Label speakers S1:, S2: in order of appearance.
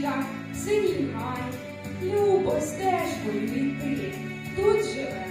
S1: річка, синій гай, любо стежкою йти, тут живе.